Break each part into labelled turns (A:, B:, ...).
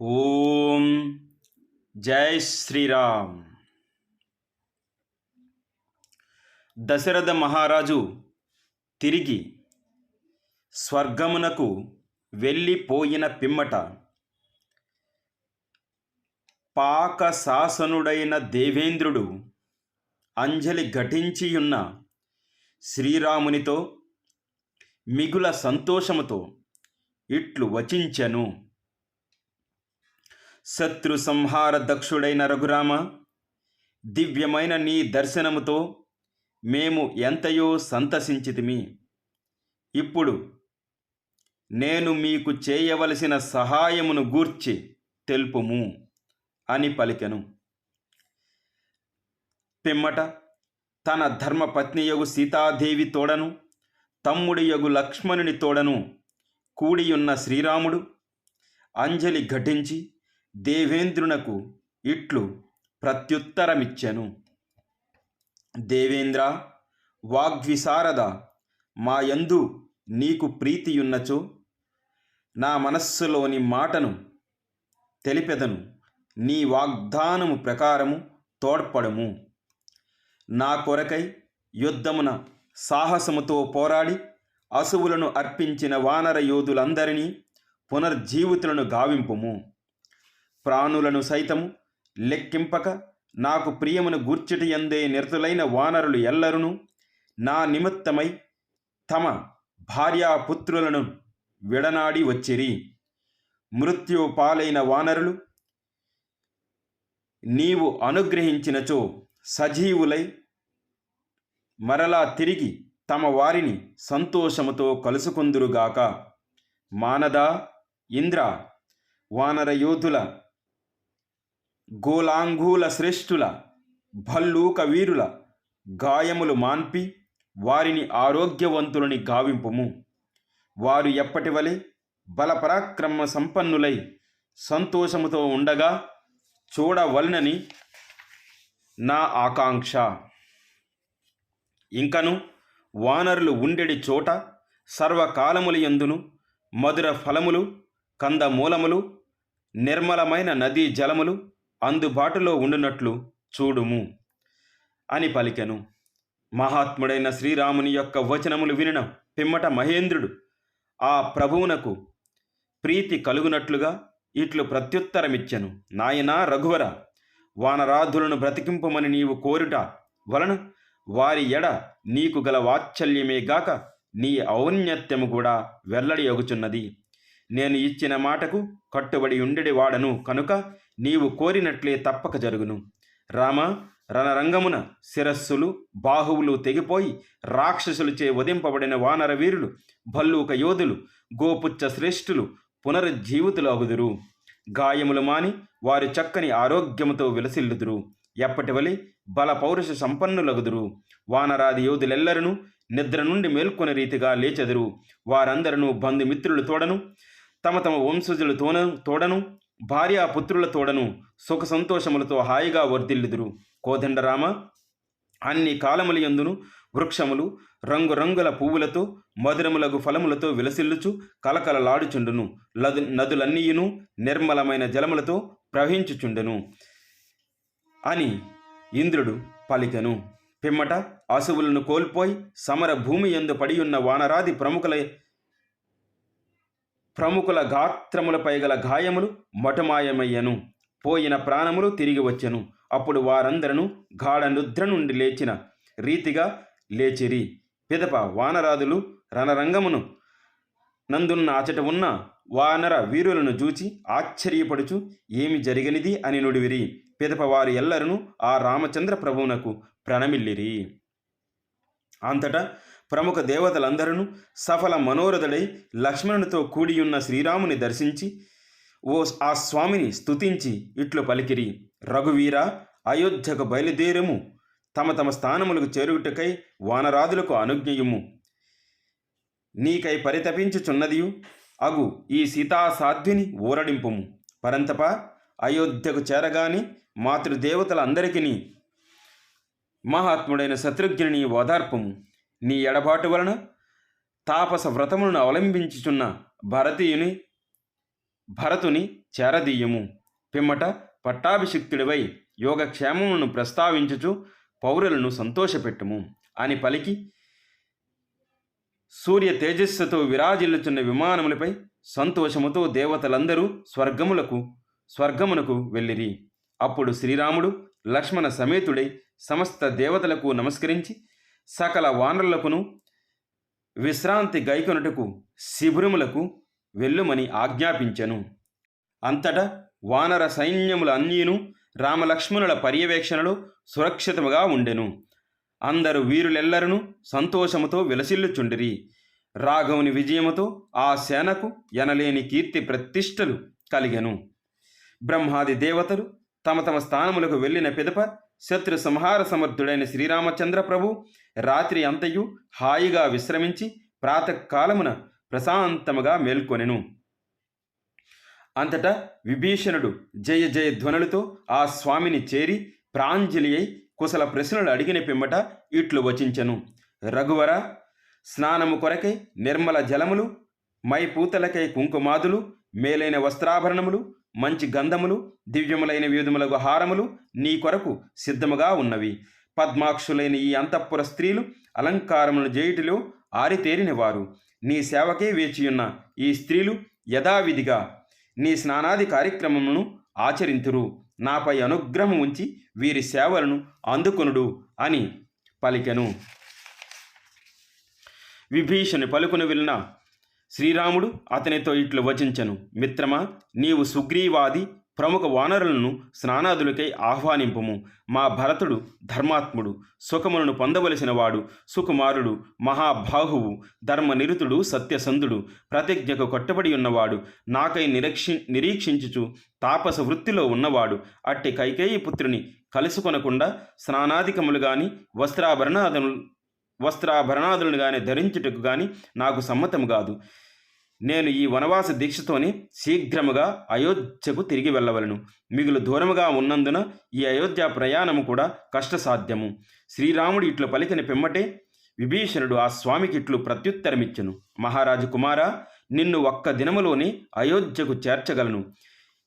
A: ఓం జై శ్రీరామ్. దశరథ మహారాజు తిరిగి స్వర్గమునకు వెళ్ళిపోయిన పిమ్మట పాకశాసనుడైన దేవేంద్రుడు అంజలి ఘటించియున్న శ్రీరామునితో మిగుల సంతోషముతో ఇట్లు వచించెను. శత్రు సంహార దక్షుడైన రఘురామ దివ్యమైన నీ దర్శనముతో మేము ఎంతయో సంతసించితిమి. ఇప్పుడు నేను మీకు చేయవలసిన సహాయమును గూర్చి తెలుపుము అని పలికెను. పిమ్మట తన ధర్మపత్నియగు సీతాదేవి తోడను తమ్ముడి యగు లక్ష్మణుని తోడను కూడియున్న శ్రీరాముడు అంజలి ఘటించి దేవేంద్రునకు ఇట్లు ప్రత్యుత్తరమిచ్చెను. దేవేంద్ర వాగ్విశారద మాయందు నీకు ప్రీతియున్నచో నా మనస్సులోని మాటను తెలిపెదను. నీ వాగ్దానము ప్రకారము తోడ్పడము. నా కొరకై యుద్ధమున సాహసముతో పోరాడి అసువులను అర్పించిన వానర యోధులందరినీ పునర్జీవితులను గావింపుము. ప్రాణులను సైతము లెక్కింపక నాకు ప్రియమును గూర్చిటి ఎందే నిరతులైన వానరులు ఎల్లరును. నా నిమిత్తమై తమ భార్యాపుత్రులను విడనాడి వచ్చిరి. మృత్యు పాలైన వానరులు నీవు అనుగ్రహించినచో సజీవులై మరలా తిరిగి తమ వారిని సంతోషముతో కలుసుకుందురుగాక. మానద ఇంద్ర వానర యోధుల గోలాంగూల శ్రేష్ఠుల భల్లూక వీరుల గాయములు మాన్పి వారిని ఆరోగ్యవంతులని గావింపుము. వారు ఎప్పటివలె బలపరాక్రమ సంపన్నులై సంతోషముతో ఉండగా చూడవలనని నా ఆకాంక్ష. ఇంకను వానరులు ఉండెడి చోట సర్వకాలములు ఎందును మధుర ఫలములు కందమూలములు నిర్మలమైన నదీ జలములు అందుబాటులో ఉండునట్లు చూడుము అని పలికెను. మహాత్ముడైన శ్రీరాముని యొక్క వచనములు వినిన పిమ్మట మహేంద్రుడు ఆ ప్రభువునకు ప్రీతి కలుగునట్లుగా ఇట్లు ప్రత్యుత్తరమిచ్చెను. నాయనా రఘువర వానరాధులను బ్రతికింపమని నీవు కోరుట వలన వారి ఎడ నీకు గల వాత్సల్యమే గాక నీ ఔన్నత్యము కూడా వెల్లడి అగుచున్నది నేను ఇచ్చిన మాటకు కట్టుబడి ఉండడి వాడను కనుక నీవు కోరినట్లే తప్పక జరుగును. రామ రణరంగమున శిరస్సులు బాహువులు తెగిపోయి రాక్షసులచే వధింపబడిన వానర వీరులు భల్లూక యోధులు గోపుచ్చ శ్రేష్ఠులు పునరుజ్జీవితులు అగుదురు. గాయములు మాని వారి చక్కని ఆరోగ్యముతో విలసిల్లుదురు. ఎప్పటివలి బల పౌరుష సంపన్నులగుదురు. వానరాది యోధులెల్లరను నిద్ర నుండి మేల్కొనే రీతిగా లేచెదురు. వారందరూ బంధుమిత్రులు తోడను తమ తమ వంశజుల తోన తోడను భార్యాపుత్రుల తోడను సుఖ సంతోషములతో హాయిగా వర్ధిల్లుదురు. కోదండరామ అన్ని కాలముల యందును వృక్షములు రంగురంగుల పువ్వులతో మధురములగు ఫలములతో విలసిల్లుచు కలకలలాడుచుండును. లదు నదులన్నీయును నిర్మలమైన జలములతో ప్రవహించుచుండును అని ఇంద్రుడు పలికెను. పిమ్మట అసువులను కోల్పోయి సమర భూమి ఎందు పడియున్న వానరాది ప్రముఖుల ప్రముఖుల గాత్రములపై గల గాయములు మటమాయమయ్యను. పోయిన ప్రాణములు తిరిగి వచ్చెను. అప్పుడు వారందరూ గాఢ నిద్ర నుండి లేచిన రీతిగా లేచిరి. పిదప వానరాదులు రణరంగమును నందున్న అచట ఉన్న వానర వీరులను చూచి ఆశ్చర్యపడుచు ఏమి జరిగినది అని నుడివిరి. పిదప వారు ఎల్లరను ఆ రామచంద్ర ప్రభువునకు ప్రణమిల్లిరి. అంతటా ప్రముఖ దేవతలందరూ సఫల మనోరథుడై లక్ష్మణునితో కూడియున్న శ్రీరాముని దర్శించి ఓ ఆ స్వామిని స్తుతించి ఇట్లు పలికిరి. రఘువీర అయోధ్యకు బయలుదేరము. తమ తమ స్థానములకు చేరుటకై వానరాదులకు అనుజ్ఞయుము. నీకై పరితపించుచున్నదియు. అగు ఈ సీతాసాధ్విని ఊరడింపుము. పరంతప అయోధ్యకు చేరగాని మాతృదేవతలందరికీ మహాత్ముడైన శత్రుఘ్నుని ఓదార్పము. నీ ఎడబాటు వలన తాపస వ్రతములను అవలంబించుచున్న భరతీయుని భరతుని చేరదీయము. పిమ్మట పట్టాభిషిక్తుడివై యోగక్షేమములను ప్రస్తావించుచు పౌరులను సంతోషపెట్టుము. అని పలికి సూర్య తేజస్సుతో విరాజిల్లుచున్న విమానములపై సంతోషముతో దేవతలందరూ స్వర్గములకు స్వర్గమునకు వెళ్ళిరి. అప్పుడు శ్రీరాముడు లక్ష్మణ సమేతుడై సమస్త దేవతలకు నమస్కరించి సకల వానరులకును విశ్రాంతి గైకొనుటకు శిబిరములకు వెళ్ళుమని ఆజ్ఞాపించెను. అంతటా వానర సైన్యముల అన్నీను రామలక్ష్మణుల పర్యవేక్షణలో సురక్షితముగా ఉండెను. అందరు వీరులెల్లరను సంతోషముతో విలసిల్లుచుండిరి. రాఘవుని విజయముతో ఆ సేనకు ఎనలేని కీర్తి ప్రతిష్టలు కలిగెను. బ్రహ్మాది దేవతలు తమ తమ స్థానములకు వెళ్ళిన పిదప శత్రు సంహార సమర్థుడైన శ్రీరామచంద్ర ప్రభు రాత్రి అంతయు హాయిగా విశ్రమించి ప్రాతకాలమున ప్రశాంతముగా మేల్కొనెను. అంతటా విభీషణుడు జయ జయ ధ్వనులతో ఆ స్వామిని చేరి ప్రాంజలి అయి కుశల ప్రశ్నలు అడిగిన పిమ్మట ఇట్లు వచించెను. రఘువర స్నానము కొరకై నిర్మల జలములు మై పూతలకై కుంకుమాదులు మేలైన వస్త్రాభరణములు మంచి గంధములు దివ్యములైన వివిధములకు హారములు నీ కొరకు సిద్ధముగా ఉన్నవి. పద్మాక్షులైన ఈ అంతఃపుర స్త్రీలు అలంకారములను చేయుటిలో ఆరితేరినవారు. నీ సేవకే వేచియున్న ఈ స్త్రీలు యథావిధిగా నీ స్నానాది కార్యక్రమమును ఆచరింతురు. నాపై అనుగ్రహం ఉంచి వీరి సేవలను అందుకొనుడు అని పలికెను. విభీషణి పలుకును వెళ్ళిన శ్రీరాముడు అతనితో ఇట్లు వచించను. మిత్రమా నీవు సుగ్రీవాది ప్రముఖ వానరులను స్నానాదులకై ఆహ్వానింపము. మా భరతుడు ధర్మాత్ముడు సుఖములను పొందవలసిన వాడు సుకుమారుడు మహాబాహువు ధర్మనిరుతుడు సత్యసంధుడు ప్రతిజ్ఞకు కట్టుబడి ఉన్నవాడు నాకై నిరీక్షి నిరీక్షించుచు తాపస వృత్తిలో ఉన్నవాడు అట్టి కైకేయి పుత్రుని కలుసుకొనకుండా స్నానాధికములు గాని వస్త్రాభరణాదులు వస్త్రాభరణాదులను గాని ధరించుటకు గాని నాకు సమ్మతం కాదు నేను ఈ వనవాస దీక్షతోనే శీఘ్రముగా అయోధ్యకు తిరిగి వెళ్ళవలను. మిగులు దూరముగా ఉన్నందున ఈ అయోధ్య ప్రయాణము కూడా కష్టసాధ్యము. శ్రీరాముడు ఇట్లు పలికిన పిమ్మటే విభీషణుడు ఆ స్వామికి ఇట్లు ప్రత్యుత్తరమిచ్చెను. మహారాజు కుమారా నిన్ను ఒక్క దినములోనే అయోధ్యకు చేర్చగలను.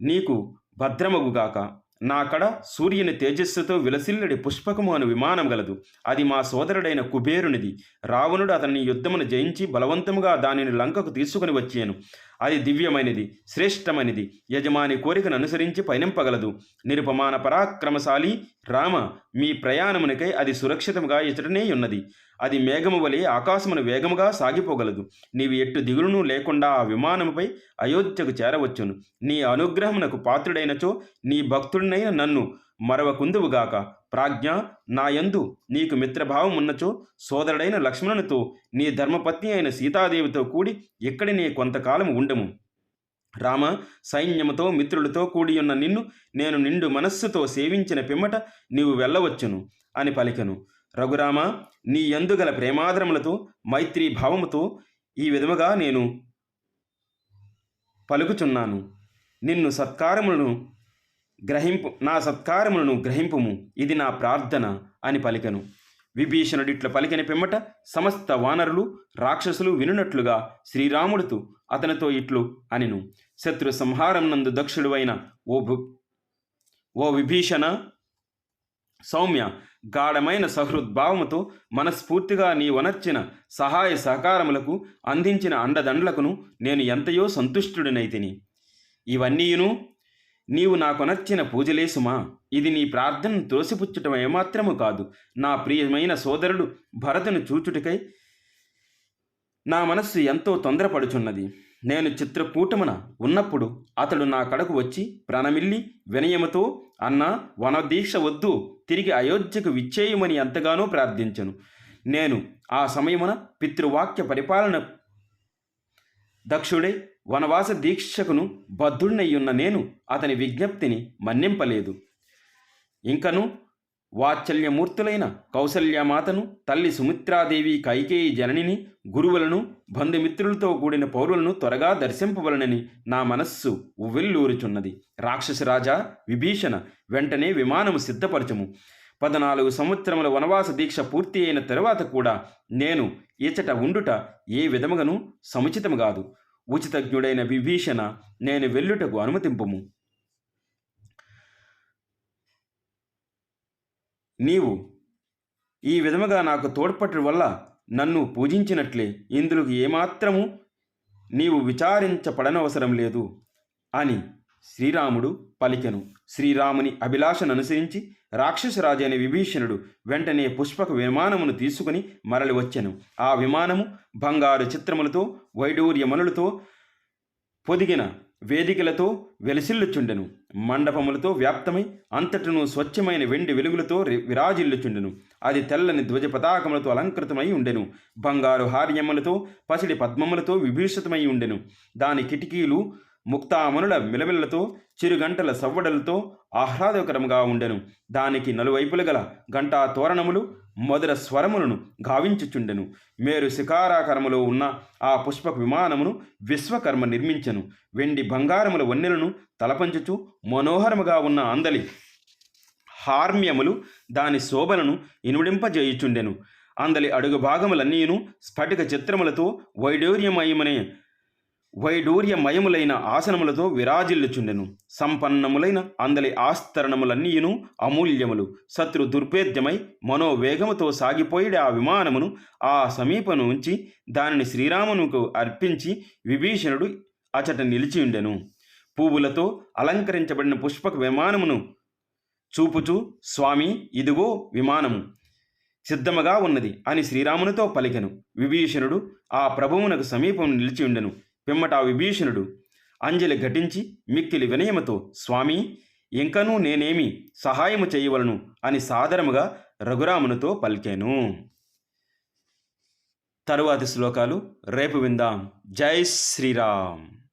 A: నీకు భద్రమగుగాక. నా కడ సూర్యుని తేజస్సుతో విలసిల్లడి పుష్పకము అను విమానం గలదు. అది మా సోదరుడైన కుబేరునిది. రావణుడు అతన్ని యుద్ధమును జయించి బలవంతముగా దానిని లంకకు తీసుకుని వచ్చాను. అది దివ్యమైనది శ్రేష్టమైనది. యజమాని కోరికను అనుసరించి పయనింపగలదు. నిరుపమాన పరాక్రమశాలి రామ మీ ప్రయాణమునికై అది సురక్షితముగా ఇచ్చటనే ఉన్నది. అది మేఘము వలె ఆకాశమును వేగముగా సాగిపోగలదు. నీవు ఎట్టు దిగులును లేకుండా ఆ విమానముపై అయోధ్యకు చేరవచ్చును. నీ అనుగ్రహమునకు పాత్రుడైనచో నీ భక్తుడినైన నన్ను మరవకుందువుగాక. ప్రాజ్ఞ నాయందు నీకు మిత్రభావం ఉన్నచో సోదరుడైన లక్ష్మణునితో నీ ధర్మపత్ని అయిన సీతాదేవితో కూడి ఇక్కడినే కొంతకాలం ఉండము? రామ సైన్యముతో మిత్రులతో కూడి ఉన్న నిన్ను నేను నిండు మనస్సుతో సేవించిన పిమ్మట నీవు వెళ్ళవచ్చును అని పలికెను. రఘురామ నీ ఎందుగల ప్రేమాదరములతో మైత్రీ భావముతో ఈ విధముగా నేను పలుకుచున్నాను. నిన్ను సత్కారములను గ్రహింపు నా సత్కారములను గ్రహింపుము ఇది నా ప్రార్థన అని పలికను. విభీషణుడిట్ల పలికిన పిమ్మట సమస్త వానరులు రాక్షసులు వినునట్లుగా శ్రీరాముడుతూ అతనితో ఇట్లు అనిను. శత్రు సంహారం నందు దక్షుడువైన ఓ భు ఓ విభీషణ సౌమ్య గాఢమైన సహృద్భావముతో మనస్ఫూర్తిగా నీ వనర్చిన సహాయ సహకారములకు అందించిన అండదండలకును నేను ఎంతయో సంతుష్టుడినైతిని ఇవన్నీయును నీవు నాకొనర్చిన పూజలే సుమా ఇది నీ ప్రార్థనను తోసిపుచ్చటం ఏమాత్రము కాదు. నా ప్రియమైన సోదరుడు భరతును చూచుటకై నా మనస్సు ఎంతో తొందరపడుచున్నది. నేను చిత్రకూటమున ఉన్నప్పుడు అతడు నా కడకు వచ్చి ప్రణమిల్లి వినయముతో అన్నా వనదీక్ష వద్దు తిరిగి అయోధ్యకు విచ్చేయమని ఎంతగానో ప్రార్థించను. నేను ఆ సమయమున పితృవాక్య పరిపాలన దక్షుడై వనవాస దీక్షకును బద్ధుడినయ్యున్న నేను అతని విజ్ఞప్తిని మన్నింపలేదు. ఇంకను వాత్సల్యమూర్తులైన కౌసల్యమాతను తల్లి సుమిత్రాదేవి కైకేయి జననిని గురువులను బంధుమిత్రులతో కూడిన పౌరులను త్వరగా దర్శింపవలనని నా మనస్సు ఉవ్వెల్లూరుచున్నది రాక్షసరాజా విభీషణ వెంటనే విమానము సిద్ధపరచము. పద్నాలుగు సంవత్సరముల వనవాస దీక్ష పూర్తి అయిన తరువాత కూడా నేను ఇచట ఉండుట ఏ విధముగాను సముచితము కాదు. ఉచితజ్ఞుడైన విభీషణ నేను వెళ్ళుటకు అనుమతింపుము. నీవు ఈ విధముగా నాకు తోడ్పట్టు వల్ల నన్ను పూజించినట్లే ఇందులోకి ఏమాత్రము నీవు విచారించపడనవసరం లేదు అని శ్రీరాముడు పలికెను. శ్రీరాముని అభిలాషను అనుసరించి రాక్షసరాజు అనే విభీషణుడు వెంటనే పుష్పక విమానమును తీసుకుని మరలి వచ్చెను. ఆ విమానము బంగారు చిత్రములతో వైడూర్యమనులతో పొదిగిన వేదికలతో వెలిసిల్లుచుండెను. మండపములతో వ్యాప్తమై అంతటను స్వచ్ఛమైన వెండి వెలుగులతో విరాజిల్లుచుండెను. అది తెల్లని ధ్వజ పతాకములతో అలంకృతమై ఉండెను. బంగారు హార్యములతో పసిడి పద్మములతో విభూషితమై ఉండెను. దాని కిటికీలు ముక్తామనుల మిలమిలలతో చిరుగంటల సవ్వడలతో ఆహ్లాదకరముగా ఉండెను. దానికి నలువైపులు గల గంటా తోరణములు మధుర స్వరములను గావించుచుండెను. మేరు శిఖారాకరములో ఉన్న ఆ పుష్పక విమానమును విశ్వకర్మ నిర్మించెను. వెండి బంగారముల వన్నెలను తలపంచుచు మనోహరముగా ఉన్న అందలి హార్మ్యములు దాని శోభలను ఇనుడింపజేయుచుండెను. అందలి అడుగు భాగములన్నీను స్ఫటిక చిత్రములతో వైడూర్యమయమనే వైడూర్యమయములైన ఆసనములతో విరాజిల్లుచుండెను. సంపన్నములైన అందలి ఆస్తరణములన్నీయును అమూల్యములు. శత్రు దుర్భేద్యమై మనోవేగముతో సాగిపోయిడ ఆ విమానమును ఆ సమీపను ఉంచి దానిని శ్రీరామునుకు అర్పించి విభీషణుడు అచట నిలిచి ఉండెను పువ్వులతో అలంకరించబడిన పుష్పక విమానమును చూపుచూ స్వామి ఇదిగో విమానము. సిద్ధముగా ఉన్నది అని శ్రీరామునితో పలికెను. విభీషణుడు ఆ ప్రభువునకు సమీపం నిలిచి ఉండెను పిమ్మట విభీషణుడు అంజలి ఘటించి మిక్కిలి వినయముతో స్వామి ఇంకనూ నేనేమి సహాయము చేయవలను? అని సాదరముగా రఘురామునితో పలికాను. తరువాతి శ్లోకాలు రేపు విందాం. జై శ్రీరామ్.